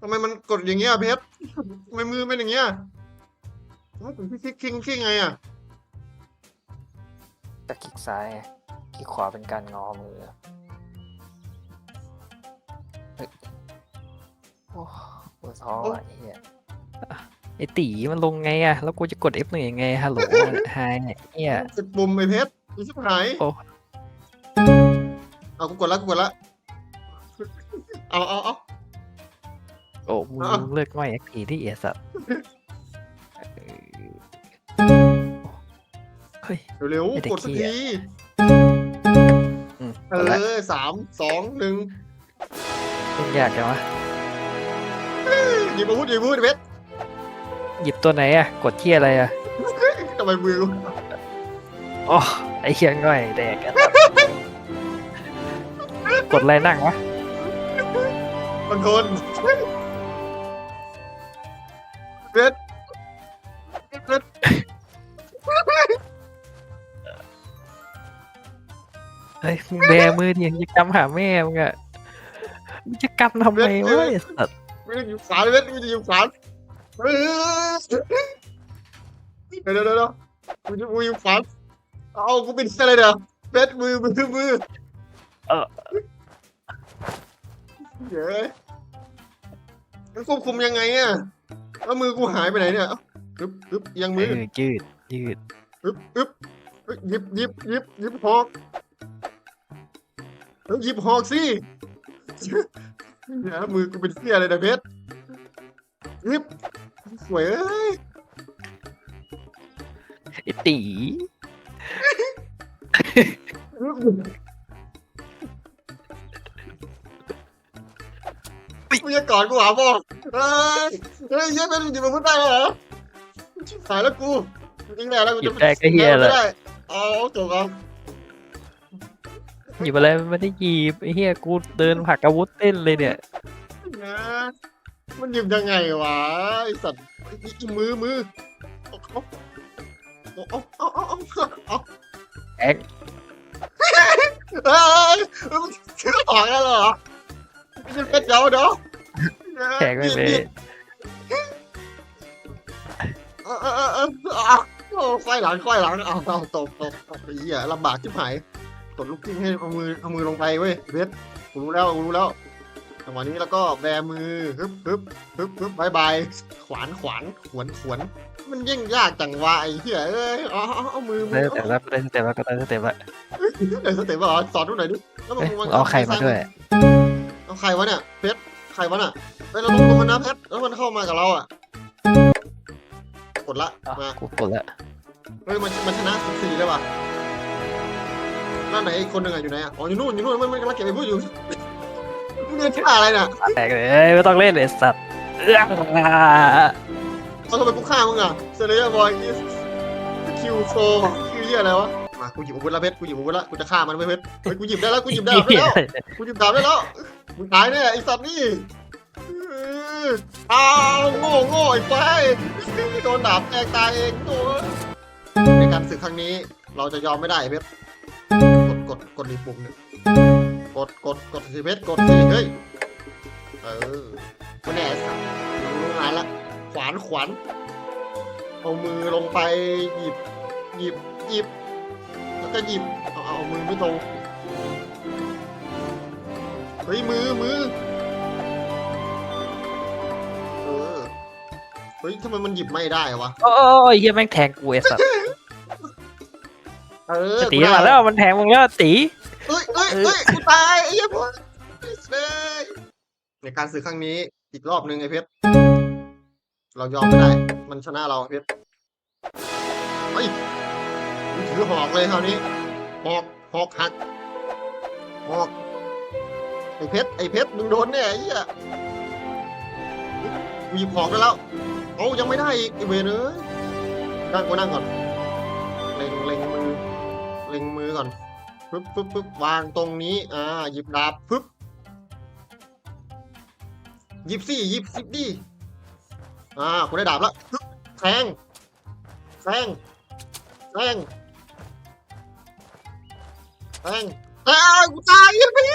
ทำไมมันกดอย่างเงี้ยเพชรทำไมมือเป็นอย่างเงี้ยทำไมผมคลิกคลิกคลิกไงอะจะคลิกซ้ายไงคลิกขวาเป็นการงอมือเฮ้ยโอ้ปวดท้องอะไอ้เหี้ยไอตีมันลงไงอะแล้วกูจะกด F หนึ่งยังไงฮัลโหลไฮเนี่ยกดปุ่มไอ้เพชรอีชิบหายโอ้เอากูกดแล้วกูกดแล้วเอาเอาเอา โอ้มึงอ้าวเลิกง่อยแอคทีที่เอสัตว์เฮ้ย เร็วไอ้เด็ๆกกดสักเหี้ยทีอืมเอเอาละอสามสองหนึ่งเป็นยากจังวะหยิบอาวุธหยิบอาวุธไอ้เพชรหยิบตัวไหนอะกดที่อะไรอะทำไมมือกูโอ้ไอเคียง่อยแดกอะกดอะไรนั่งวะบางคน ฮ้ยมึงแบมือดิยังจะกำหาแม่มึงอะมึงจะกำทำไมวะไอ้สัตว์ไม่ได้อยู่ขวาเลยเพชรไม่ได้อยู่ขวาเออเดี๋ยวเดี๋ยวเดี๋ยวกูจะกูอยู่ขวาเอากูเป็นอะไรเดี๋ยวเพชรมือมือมือเออเย้มันควบคุมยังไงอะแล้วมือกูหายไปไหนเนี่ยเอ้าอึ๊บอึ๊บเอียังเอมืออยืดยืดอึ๊บอึ๊บเฮ้ยหยิบหยิบหยิบหยิบหอกเฮ้ย หยิบหอกสิเนี่ยมือกูเป็นเสี้ยเลยนะเพชรหยิบสวยเอ้ยไอตีมึงจะกอดกูหาพ่อเฮ้ยเฮ้ยเหี้ยเป็นหยิบมาพูดได้เหรอชิบหายแล้วกูจริงๆแล้วกูหยิจะบได้ก็เฮียไม่แหละได้เอาจบเอา หยิบอะไรไม่ได้หยิบไอเฮียกูเดินผลักอาวุธเต้นเลยเนี่ยนะมันหยิบยังไงวะไอสัตว์อีมือมือเอาเอาเอาเอาเอาเอาเอาแอ๊กเฮ้ยมันชื่อออกแล้วเหรอไม่ใช่เป็ดเดียวเดี๋ยวแขกไม่เลยเออเออเออเออเอาเอาควายหลังควายหลังเอาเอาตบตบตบไอ้เหี้ยลำบากชิบหาย ดลูกกิ้งให้เอามือเอามือลงไปเว้ยเพชรกูรู้แล้วกูรู้แล้วจังหวะนี้แล้วก็แบมือฮึบฮึบฮึบฮึบบายบายขวานขวานขวนขวนมันยิ่งยากจังวะไอ้เหี้ยเอ้ยเอาเอาเอามือมืได้อแต่ละได้แต่ละก็ได้แต่ละเดี๋ยวสเต็ปเหรอสอนดูหน่อยดิแล้วมันเอ้ยมันเอาใครมาด้วยเอาใครวะเนี่ยเพชรใครวะน่ะเฮ้ยเราต้องดูมันนะเพชรแล้วมันเข้ามากับเราอะกดละอะมา กูกดละเฮ้ยมันมันชนะสิบสี่เลยว่ะ นั่นไหนอีกคนหนึ่งอะอยู่ไหนอะอ๋ออยู่นู่นอยู่นู่นมันมันกำลังเก็บไอ้พวกอยู่มึงเรียนท่าอะไรน่ะแตกเลยเอ้ยไม่ต้องเล่นเลยสัตว์เอื้อเขาทำไมกูฆ่ามึงอะเซเรียบอยคิวโฟคือเหี้ยอะไรวะมากูหยิบอาวุธแล้วเพชรกูหยิบอาวุธแล้วกูจะฆ่ามันไว้เพชรเฮ้ยกูหยิบได้แล้วกูหยิบได้แล้วกูหยิบดาบได้แล้วมึงตายแน่ไอ้สัตว์นี่เอออ้าวโง่โง่ไอ้ไฟโดนดาบแตกตายเองโง่ในการศึกครั้งนี้เราจะยอมไม่ได้เพชร กดกดกดอีปุ่มหนึงกดกดกดสิเพชรกดสิเฮ้ยเออไม่แน่ไอ้สัตว์รู้งานละขวานขวานเอามือลงไปหยิบหยิบหยิบ แล้วก็หยิบเอาเอามือไม่ตรงเฮ้ยมือมือเออเฮ้ยทำไมมันหยิบไม่ได้วะโอ้ยเฮียแม่งแทงกูไอ้สัตว์ เออตีกูได้มาแล้วมันแทงมึงแล้วตีเอ้ยเอ้ยเอ้ยกูตายไอ้เหี้ยพวกเฮ้ยในการสื่อครั้งนี้อีกรอบหนึ่งไอ้เพชรเรายอมไม่ได้ มันชนะเราไอ้เพชรเฮ้ยมึงถือหอกเลยคราวนี้หอกหอกหักหอกไอ้เพชรไอ้เพชรมึงโดนแน่ไอ้เหี้ยกูหยิบหอกได้แล้วเอายังไม่ได้อีกไอ้เวรเอ้ยนั่งกูนั่งก่อน ก่อนปึ๊บปึ๊บปึ๊บวางตรงนี้ อ่า หยิบดาบปึ๊บหยิบสิหยิบสิบดิอ่าคุณได้ดาบแล้วปึ๊บแทงแทงแทงแทงแทงกูตายยังพี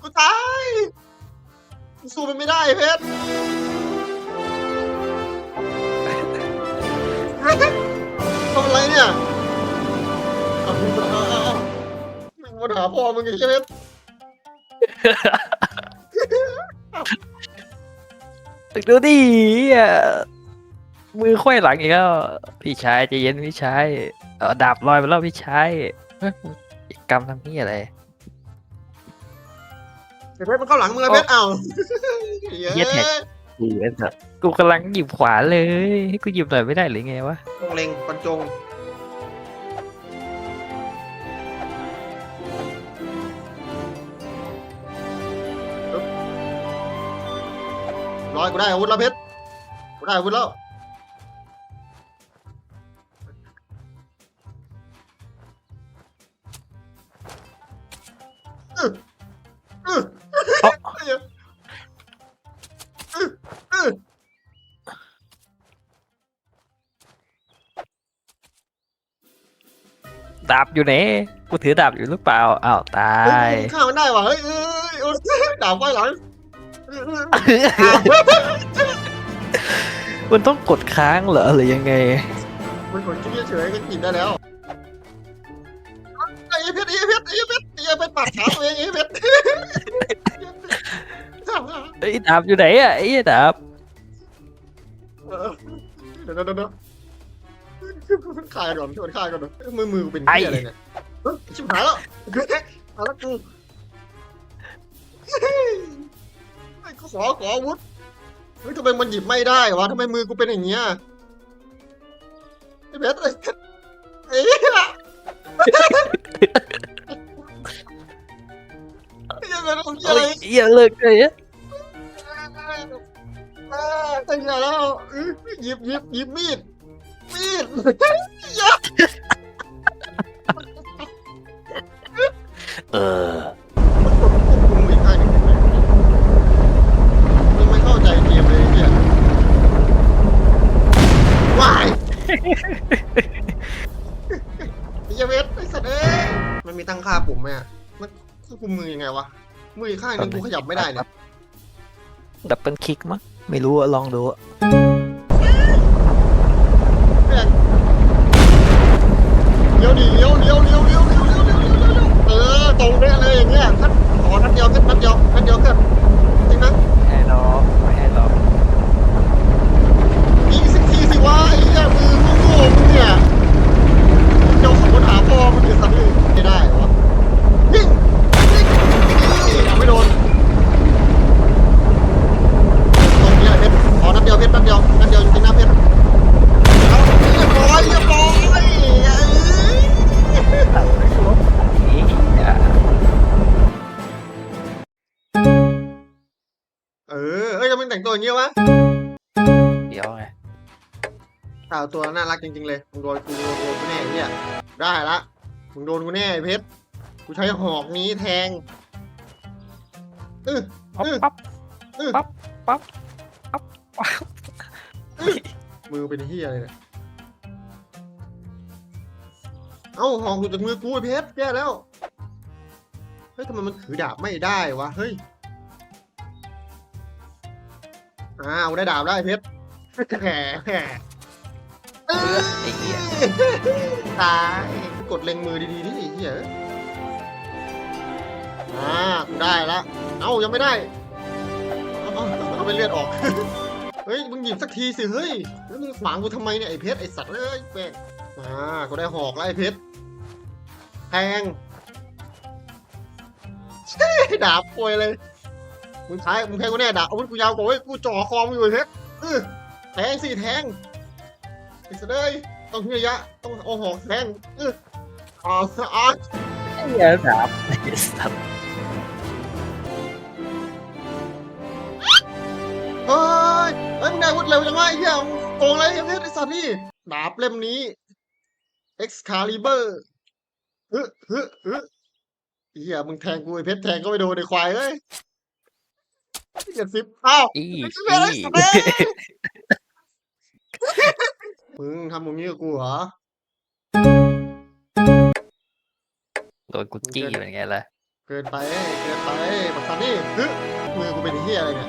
กูตายสู้มันไม่ได้เพชรทำอะไรเนี่ย มึงมาหาพ่อมึงไงใช่ไหมตึกดูดิอะมือควยหลังอีกแล้วพี่ชายใจเย็นพี่ชายเออดาบลอยไปแล้วพี่ชายเฮ้ยกำทำนี่อะไรเพชรมันเข้าหลังมึงเลยเพชรเอาเหี้ยแท็กดีไอ้สัสกูกำลังหยิบขวานเลย ให้กูหยิบหน่อยไม่ได้หรือไงวะตรงเล็งบรรจง ร้อยกูได้อาวุธแล้วเพชรกูได้อาวุธแล้วอื้ออื้อเอ้าอื้ออื้อดาบอยู่ไหนกูถือดาบอยู่หรือเปล่าอ้าวตาเฮ้ยยมึงฆ่ามันได้ว่ะเฮ้ยเอ้ยเอ้ยดาบไว้หลังเอ้ยเอ้ย มันต้องกดค้างเหรอหรือยังไง มันกดคลิกเฉยๆก็จีบได้แล้วไอ้เพชรไอ้เพชรไอ้เพชรไอ้เพชรปาดขาตัวเองไอ้เพชรไอ้ยดาบอยู่ไหนอะไอ้ดาบเออเดี๋ยวเดี๋ยวเดี๋ยวฆ่ากันก่อนชวนฆ่ากันก่อนมือมือกูเป็นเหี้ยอะไรเนี่ยเฮ้ยชิบหายแล้วเอาละกู ขอขออาวุธเฮ้ยทำไมมันหยิบไม่ได้วะทำไมมือกูเป็นอย่างเงี้ยไอ้เพชรไอ้เพชรไอ้เหี้ยไอ้เหี้ยเป็นของเหี้ยเฮ้อะไรยอย่าเลิกเลยอะอ่าตั้งใจแล้วอื้อหยิบหยิบหยิบมีดมีดเออ มันกดควบคุมอีกข้างหนึ่งยังไงยังไม่เข้าใจเกมเลยไอ้เนี่ยว้าย ไอ้เหี้ยเวทไอ้สัตว์เอ้ยมันมีตั้งค่าปุ่มไหมอะมันควบคุมมือยังไงวะ มืออีกข้างหนึงกูขยับไม่ได้เนี่ยดับเบิลคลิกมั้งไม่รู้อะลองดูอะแม่งเลี้ยวดิเลี้ยวเลี้ยวเลี้ยวเลี้ยวเลี้ยวเลี้ยวเลี้ยวเลี้ยวเลี้ยวเออตรงได้เลยอย่างเงี้ยนัดขอนัดเดียวแค่นัดเดียวนัดเดียวแค่าวตัวน่ารักจริง ๆ เลย มึงโดนกูโดนกูแน่ไอ้เนี่ยได้ละ มึงโดนกูแน่ไอ้เพชร กูใช้หอกนี้แทงเออปั๊บอืมปั๊บอืมปั๊บปั๊บปั๊บปั๊บมือเป็นเฮียอะไรเนี่ย เอ้าหอกหลุดจากมือกูไอ้เพชรแย่แล้ว เฮ้ยทำไมมันถือดาบไม่ได้วะ เฮ้ย อ้าวได้ดาบได้เพชรแหมแหม เออไอ้เหี้ยตายกดเล็งมือดีๆดิไอ้เหี้ยอ่ากูได้ละเอ้ายังไม่ได้เอาเอาเอาไปเลือดออก เฮ้ยมึงหยิบสักทีสิเฮ้ยแล้วมึงขวางกูทำไมเนี่ยไอ้เพชรไอ้สัตว์เอ้ยแม่งอ่ากูได้หอกแล้วไอ้เพชรแทงเฮ้ยดาบป่วยเลยมึงใช้มึงแทงกูแน่ดาบอาวุธกูยาวกว่าเว้ยกูจ่อคอมึงอยู่ไอ้เพชรเออแทงสิแทง ไอ้สัตว์เอ้ยต้องทิ้งระยะต้องเอาหอกแทงเอออ๋ออ๋อไอ้เหี้ยดาบไอ้สัตว์เฮ้ยเฮ้ยมึงได้อาวุธเร็วจังวะไอ้เหี้ยมึงโกงอะไรไอ้เพชรไอ้สัตว์นี่ดาบเล่มนี้ Excalibur ฮึฮึฮึไอ้เหี้ยมึงแทงกูไอ้เพชรแทงก็ไม่โดนไอ้ควายเอ้ยเจ็ดสิบอ้าว อีไม่อีใช่ไอ้สัตว์เอ้ย มึงทำอย่างนี้กับกูเหรอ โดนกุจี้เป็นไงล่ะเกินไป เกินไปบักซันนี่ฮึมือกูเป็นไอ้เหี้ยอะไรเนี่ย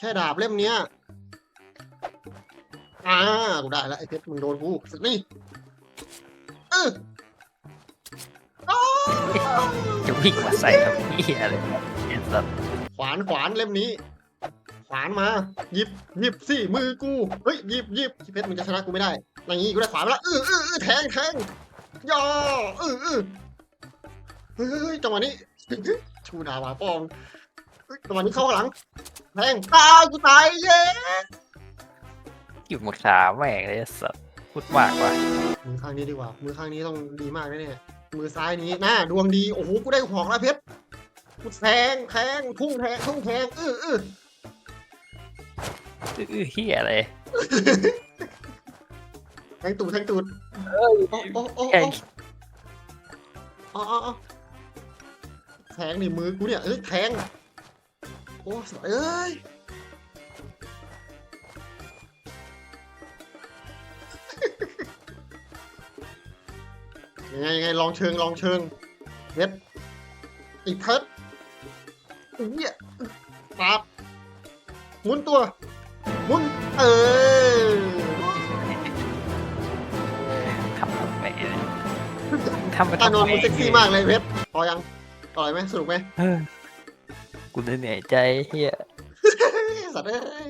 ค่ดาบเล่มเนี้ยอ่ากูได้แล้วไอ้เพชรมึงโดนกูสักนี่เอออ้าวจะวิ่งมาใส่ทำเหี้ยอะไรไอ้สัตว์ขวานขวานเล่มนี้ ขวานมา หยิบหยิบสิมือกูเฮ้ยหยิบหยิบเพชรมึงจะชนะกูไม่ได้อย่างงี้กูได้ขวานมาแล้วเออเออเออแทงแทงย่อเออเออเฮ้ยจังหวะนี้ชูดาบาปองจังหวะนี้เข้าข้างหลังแทงตายกูตายเย้อยู่หมดขาแม่งเลยสัตว์พูดมากว่ะมือข้างนี้ดีกว่า มือข้างนี้ต้องดีมากแน่ๆมือซ้ายนี้หน้าดวงดีโอ้โหกูได้หอกแล้วเพชรกูแทงแทงพุ่งแทงพุ่งแทงเออเออ อื้อเหี้ยอะไรแทงตูดแทงตูดโอ้โอ้โอ้แกโอ้อ๋ออ๋ออ๋อแทงนี่มือกูเนี่ยเอ้ยแทงโอ้สวยเอ้ยยังไงยังไงลองเชิงลองเชิงเพชรอีกเพชรเนี่ยปาบหมุนตัวห มุนเออทำทำไมทำไปกาทำนอนไมมึงเซ็กซี่มากเลยเพชรพอยังต่อยไหมสนุกไหมเออกูเหนื่อยใจเฮียสัตว์เอ้ย